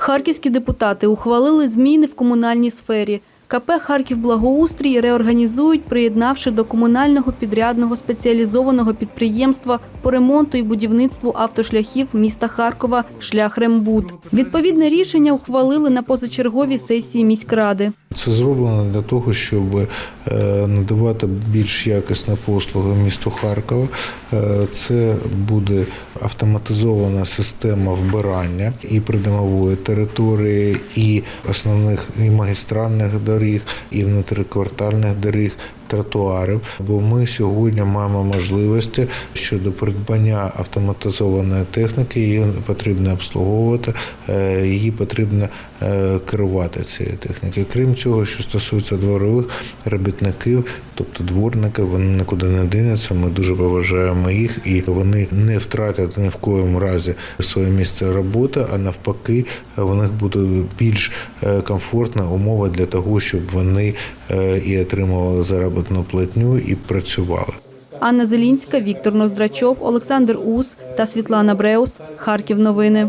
Харківські депутати ухвалили зміни в комунальній сфері. КП «Харків Благоустрій» реорганізують, приєднавши до комунального підрядного спеціалізованого підприємства по ремонту і будівництву автошляхів міста Харкова «Шлях Рембуд». Відповідне рішення ухвалили на позачерговій сесії міськради. Це зроблено для того, щоб е, надавати більш якісні послуги місту Харкова. Е, Це буде автоматизована система вбирання і придомової території, і основних і магістральних доріг, і внутриквартальних доріг. Тротуарів, бо ми сьогодні маємо можливості щодо придбання автоматизованої техніки. Її потрібно обслуговувати, е, її потрібно е, керувати цією технікою. Крім цього, що стосується дворових робітників, тобто дворники, вони нікуди не динуться. Ми дуже поважаємо їх, і вони не втратять ні в коєму разі своє місце роботи, а навпаки, в них буде більш е, комфортна умова для того, щоб вони і отримували заробітну платню і працювали. Анна Зелінська, Віктор Ноздрачов, Олександр Ус та Світлана Бреус. Харків новини.